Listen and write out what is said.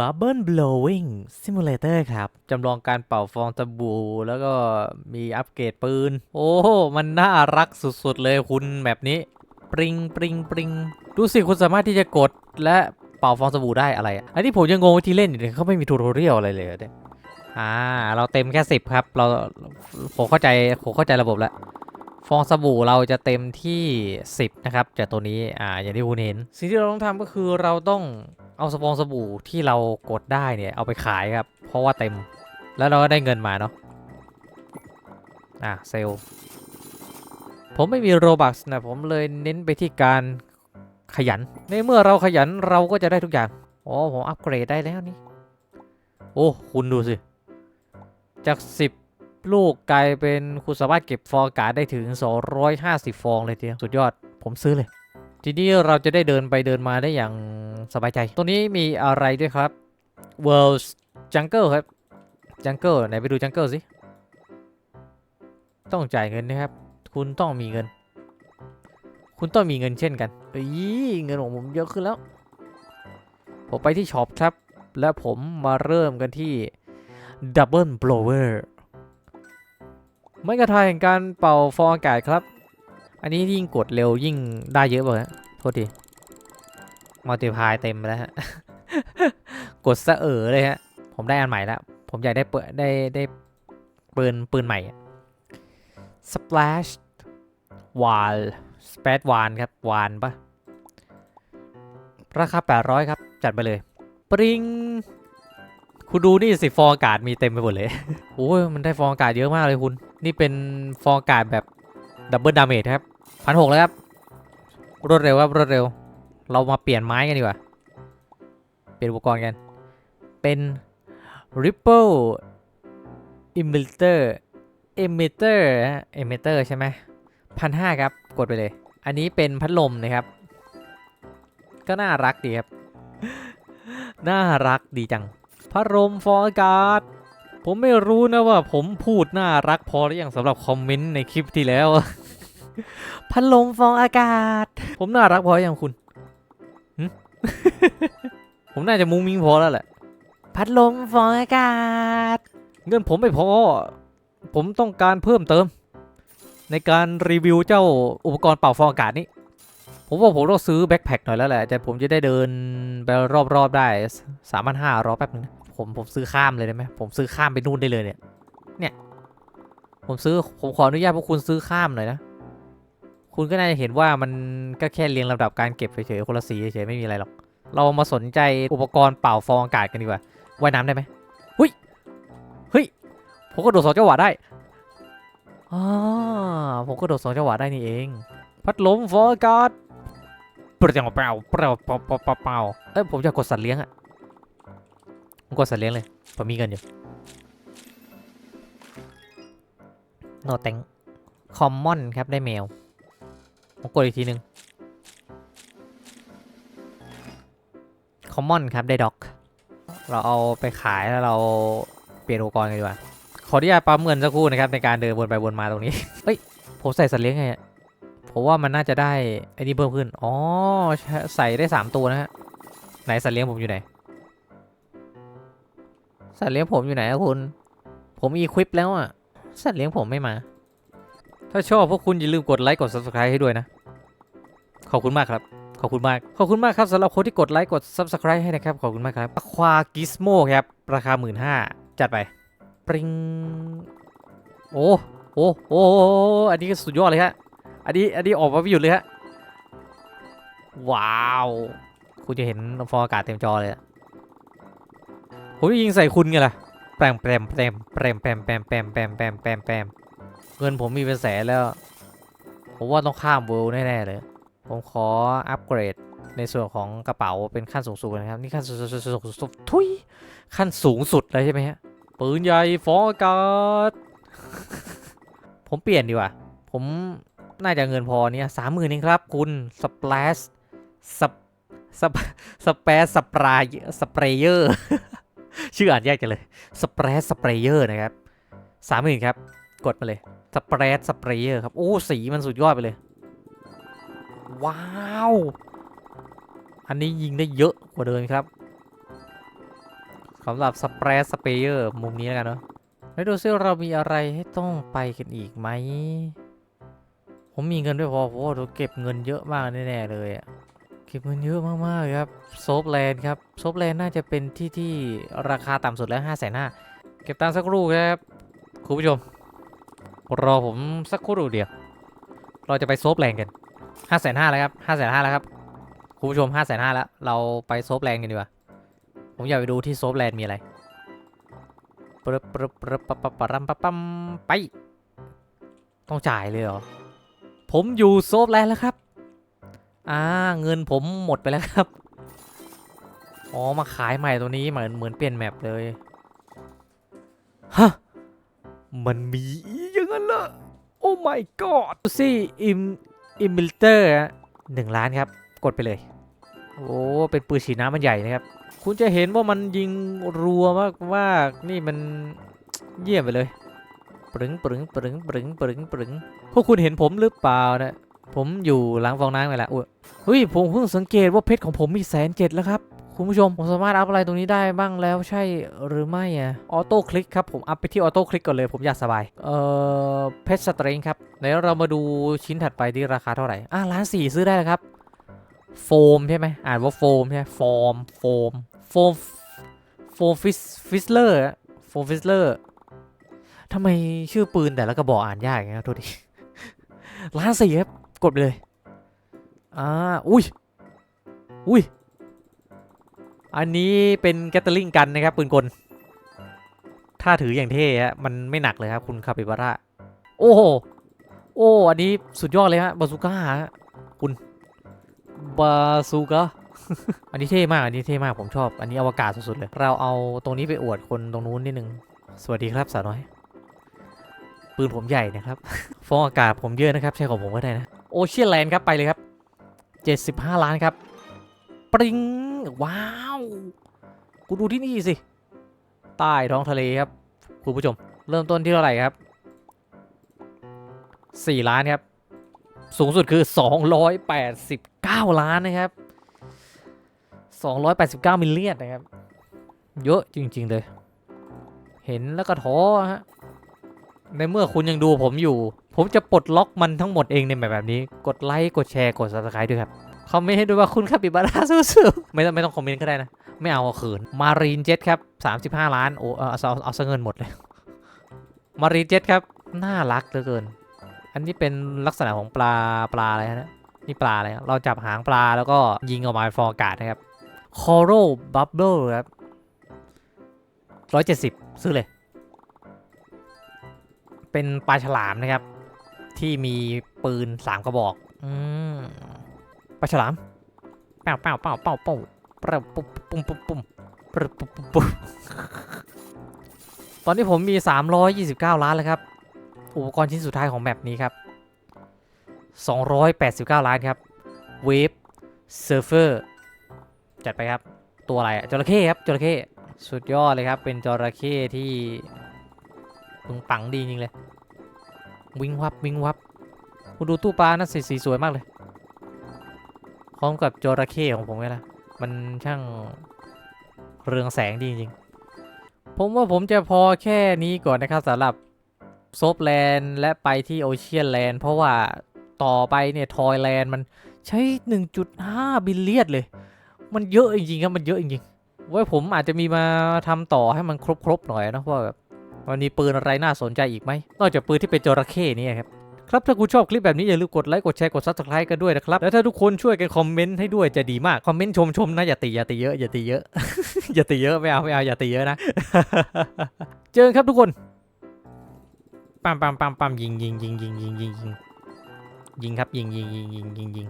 Bubble Blowing Simulator ครับ จำลองการเป่าฟองสบู่แล้วก็มีอัปเกรดปืน โอ้ มันน่ารักสุดๆเลยคุณแบบนี้ ปริงปริงปริงดูสิคุณสามารถที่จะกดและเป่าฟองสบู่ได้อะไรอะอันนี้ผมยังงงวิธีเล่นอยู่เลยเขาไม่มีทูตอเรียลอะไรเลยอะเนี่ยอ่า เราเต็มแค่สิบครับ เราผมเข้าใจผมเข้าใจระบบแล้ว ฟองสบู่เราจะเต็มที่ 10 นะครับจากตัวนี้ อ่า อย่างที่คุณเห็น สิ่งที่เราต้องทำก็คือเราต้อง เอาสปองสบู่ที่เรากดได้เนี่ยเอาไปขายครับ เพราะว่าเต็ม แล้วเราก็ได้เงินมาเนาะ อะเซลผมไม่มีโรบักนะผมเลยเน้นไปที่การขยัน ในเมื่อเราขยันเราก็จะได้ทุกอย่าง อ๋อผมอัปเกรดได้แล้วนี่ โอ้คุณดูสิ จาก 10 ลูกกลายเป็นคุณสามารถเก็บฟองอากาศได้ถึง 250 ฟองเลยทีเดียว สุดยอดผมซื้อเลย ทีนี้เราจะได้เดินไปเดินมาได้อย่างสบายใจ ตัวนี้มีอะไรด้วยครับ World Jungle ครับ Jungle ไหนไปดู Jungle สิ ต้องจ่ายเงินนะครับ คุณต้องมีเงิน คุณต้องมีเงินเช่นกันเอ้ยเงินของผมเยอะขึ้นแล้ว ผมไปที่ช็อปครับ และผมมาเริ่มกันที่ Double Blower ไม่กระทายแห่งการเป่าฟองอากาศครับ อันนี้ยิ่งกดเร็วยิ่งได้เยอะเลยโทษทีมัลติพายเต็มไปแล้วฮะ กดสะเออเลยฮะ ผมได้อันใหม่แล้ว ผมอยากได้เปิดได้ได้ปืนปืนใหม่ Splash วาลสเปดวานครับ วานปะราคา 800 ครับ จัดไปเลย ปริงคุณดูนี่สิฟองอากาศมีเต็มไปหมดเลย โอ้ยมันได้ฟองอากาศเยอะมากเลยคุณ นี่เป็นฟองอากาศแบบดับเบิลดาเมจครับ พันหกแล้วครับ รวดเร็วครับ รวดเร็ว เรามาเปลี่ยนไม้กันดีกว่า เปลี่ยนอุปกรณ์กัน เป็น Ripple Emitter Emitter Emitter ใช่ไหมพันห้าครับ กดไปเลย อันนี้เป็นพัดลมนะครับ ก็น่ารักดีครับ น่ารักดีจัง พัดลมฟองอากาศผมไม่รู้นะว่าผมพูดน่ารักพอหรือยังสำหรับคอมเมนต์ในคลิปที่แล้ว พัดลมฟองอากาศ ผมน่ารักพอหรือยังคุณหึผมน่าจะมุ้งมิ้งพอแล้วแหละ พัดลมฟองอากาศ เงินผมไม่พอ ผมต้องการเพิ่มเติม ในการรีวิวเจ้าอุปกรณ์เป่าฟองอากาศนี้ ผมว่าผมต้องซื้อแบ็คแพคหน่อยแล้วแหละ แต่ผมจะได้เดินไปรอบๆได้สามพันห้ารอแป๊บนึงนะผมผมซื้อข้ามเลยได้ไหมผมซื้อข้ามไปนู่นได้เลยเนี่ย เนี่ย ผมซื้อผมขออนุญาตพวกคุณซื้อข้ามหน่อยนะ คุณก็น่าจะเห็นว่ามันก็แค่เรียงลำดับการเก็บเฉยๆคนละสีเฉยๆไม่มีอะไรหรอก เรามาสนใจอุปกรณ์เป่าฟองอากาศกันดีกว่าว่ายน้ำได้ไหมเฮ้ยเฮ้ยผมก็โดดสองจังหวะได้อ่าผมก็โดดสองจังหวะได้นี่เอง พัดลมฟองอากาศเปล่าเปล่าเปล่าเปล่าเปล่าเปล่าเปล่าเอ้ยผมจะกดสัตว์เลี้ยงอะผมกดสัตว์เลี้ยงเลยผมมีเงินอยู่โนแตงคอมมอนครับได้แมว ผมกดอีกทีหนึ่งคอมมอนครับ ได้ด็อก เราเอาไปขายแล้วเราเปลี่ยนอุปกรณ์กันดีกว่า ขออนุญาตปั๊มเงินสักครู่นะครับ ในการเดินวนไปวนมาตรงนี้ เฮ้ย ผมใส่สัตว์เลี้ยงไงผมว่ามันน่าจะได้ไอ้นี่เพิ่มขึ้น อ๋อ ใส่ได้สามตัวนะฮะ ไหนสัตว์เลี้ยงผมอยู่ไหน สัตว์เลี้ยงผมอยู่ไหนอะคุณ ผมอีควิปแล้วอะสัตว์เลี้ยงผมไม่มา ถ้าชอบพวกคุณอย่าลืมกดไลค์กด subscribe ให้ด้วยนะ ขอบคุณมากครับ ขอบคุณมาก ขอบคุณมากครับสำหรับคนที่กดไลค์กด subscribe ให้นะครับ ขอบคุณมากครับ Aqua Gizmo ครับ ราคา 1 5ื่นจัดไป ปริง โอ้โอ้โอ้อันนี้ก็สุดยอดเลยฮะ อันนี้ อันนี้ออกมาไม่หยุดเลยฮะ ว้าว คุณจะเห็นฟองอากาศเต็มจอเลยอะผมจะยิงใส่คุณไงล่ะแปรมแปรมแปรมแปรมแปรมแปรมแปรมแปรมแปรมแปม เงินผมมีเป็นแสนแล้ว ผมว่าต้องข้ามเวิลแน่ๆเลย ผมขออัปเกรดในส่วนของกระเป๋าเป็นขั้นสูงสุดนะครับ นี่ขั้นสูงสุดสูงสุดทุยขั้นสูงสุดเลยใช่ไหมฮะปืนใหญ่ฟองอากาศผมเปลี่ยนดีกว่า ผมน่าจะเงินพอเนี่ยสามหมื่นเองครับ คุณสเปลสสปสสเปซสปรายสเปรเยอร์ ชื่ออ่านยากจังเลย สเปรสสเปรเยอร์นะครับสามหมื่นครับ กดมาเลยสเปรสสเปรเยอร์ครับโอ้สีมันสุดยอดไปเลย ว้าว อันนี้ยิงได้เยอะกว่าเดิมครับสำหรับสเปรดสเปเยอร์มุมนี้แล้วกันเนาะแล้วดูซิเรามีอะไรให้ต้องไปกันอีกไหม ผมมีเงินด้วยพอเพราะว่าเราเก็บเงินเยอะมากแน่ๆเลยอะเก็บเงินเยอะมากๆครับโซฟแลนด์ครับโซฟแลนด์น่าจะเป็นที่ที่ราคาต่ำสุดแล้วห้าแสนห้าเก็บตังค์สักครู่ครับ คุณผู้ชม รอผมสักครู่เดียว เราจะไปโซฟแลนด์กันห้าแสนห้าแล้วครับห้าแสนห้าแล้วครับ คุณผู้ชมห้าแสนห้าแล้ว เราไปโซฟแลนด์กันดีกว่า ผมอยากไปดูที่โซฟแลนด์มีอะไรปรปรปรปะปะปรัมปปัมไป ต้องจ่ายเลยเหรอ ผมอยู่โซฟแลนด์แล้วครับ อ่า เงินผมหมดไปแล้วครับ อ๋อ มาขายใหม่ตัวนี้เหมือนเหมือนเปลี่ยนแมปเลย ฮะ มันมี my god ซี่อิมอิมบิลเตอร์หนึ่งล้านครับ กดไปเลย โอ้ เป็นปืนฉีดน้ำมันใหญ่นะครับ คุณจะเห็นว่ามันยิงรัวมากมากนี่มันเยี่ยมไปเลยปรึงปรึงปรึงปรึงปรึงปรึงพวกคุณเห็นผมหรือเปล่านะผมอยู่หลังฟองน้ำไปแล้วอุ้ยเฮ้ยผมเพิ่งสังเกตว่าเพชรของผมมีแสนเจ็ดแล้วครับ คุณผู้ชม ผมสามารถอัพอะไรตรงนี้ได้บ้างแล้วใช่หรือไม่อะออโต้คลิกครับผมอัพไปที่ออโต้คลิกก่อนเลยผมอยากสบาย เอ่อเพชรสตริงครับไหนเรามาดูชิ้นถัดไปที่ราคาเท่าไหร่อะล้านสี่ซื้อได้แล้วครับโฟมใช่ไหมอ่านว่าโฟมใช่ไหมฟอร์มโฟมโฟมโฟมฟิสฟิสเลอร์โฟมฟิสเลอร์ทำไมชื่อปืนแต่ละกระบอกอ่านยากอย่างเงี้ยโทษทีล้านสี่ครับกดไปเลยอ่าอุ้ยอุ้ย อันนี้เป็นแกตเตอร์ลิงกันนะครับปืนกล ถ้าถืออย่างเท่ฮะมันไม่หนักเลยครับคุณคาปิบาร่าโอ้โหโอ้ อันนี้สุดยอดเลยฮะบาซูก้าฮะคุณบาซูก้าอันนี้เท่มากอันนี้เท่มากผมชอบ อันนี้อวกาศสุดๆเลย เราเอาตรงนี้ไปอวดคนตรงนู้นนิดนึง สวัสดีครับสาวน้อย ปืนผมใหญ่นะครับ ฟองอากาศผมเยอะนะครับ ใช้ของผมก็ได้นะ โอเชียนแลนด์ครับไปเลยครับ 75 ล้านครับ ปริง ว้าว กูดูที่นี่สิ ใต้ท้องทะเลครับ คุณผู้ชม เริ่มต้นที่เท่าไหร่ครับ 4 ล้านครับ สูงสุดคือ 289 ล้านนะครับ 289 มิลเลียนนะครับ เยอะจริง ๆ เลย เห็นแล้วก็ท้อฮะ ในเมื่อคุณยังดูผมอยู่ ผมจะปลดล็อกมันทั้งหมดเองในแบบแบบนี้ กดไลค์ กดแชร์ กด subscribe ด้วยครับ คอมเมนต์ให้ด้วยว่าคุณคาปิบาร่าสู้ๆไม่ต้องไม่ต้องคอมเมนต์ก็ได้นะ ไม่เอาเอาคืนมารีนเจ็ตครับ 35 ล้านโอ้เอาเอาเอาซะเงินหมดเลยมารีนเจ็ตครับ น่ารักเหลือเกิน อันนี้เป็นลักษณะของปลาปลาอะไรนะนี่ปลาอะไรเราจับหางปลาแล้วก็ยิงออกมาฟองอากาศนะครับ Coral Bubble ครับ170ซื้อเลย เป็นปลาฉลามนะครับ ที่มีปืนสามกระบอก อืม ปลาฉลามเป้าเป้าเป้าเป้าเป้าปะปุ๊บปุ่มปุ่มปุ่มปะปุ๊บปุ๊บปุ๊บตอนนี้ผมมี 329 ล้านแล้วครับ อุปกรณ์ชิ้นสุดท้ายของแมปนี้ครับ 289 ล้านครับเวฟเซิร์ฟเวอร์จัดไปครับ ตัวอะไรอะจระเข้ครับจระเข้สุดยอดเลยครับ เป็นจระเข้ที่ปึงปังดีจริงเลย วิ่งวับวิ่งวับคุณดูตู้ปลานะสีสีสวยมากเลย พร้อมกับจระเข้ของผมไงล่ะมันช่างเรืองแสงดีจริงๆ ผมว่าผมจะพอแค่นี้ก่อนนะครับสำหรับโซฟแลนด์และไปที่โอเชียนแลนด์เพราะว่าต่อไปเนี่ยทอยแลนด์มันใช้ 1.5 บิลเลียนเลย มันเยอะจริงๆครับ มันเยอะจริงๆไว้ผมอาจจะมีมาทำต่อให้มันครบๆหน่อยนะว่าแบบมันมีปืนอะไรน่าสนใจอีกไหมนอกจากปืนที่เป็นจระเข้นี่ครับ ครับถ้าคุณชอบคลิปแบบนี้อย่าลืมกดไลค์กดแชร์กด subscribe กันด้วยนะครับแล้วถ้าทุกคนช่วยกันคอมเมนต์ให้ด้วยจะดีมากคอมเมนต์ชมชมนะอย่าตีอย่าตีเยอะอย่าตีเยอะอย่าตีเยอะไม่เอาไม่เอาอย่าตีเยอะนะ เจอกันครับทุกคนปั๊มปั๊มปั๊มปั๊มยิงยิงยิงยิงยิงยิงยิงยิงครับยิงยิงยิงยิงยิงยิง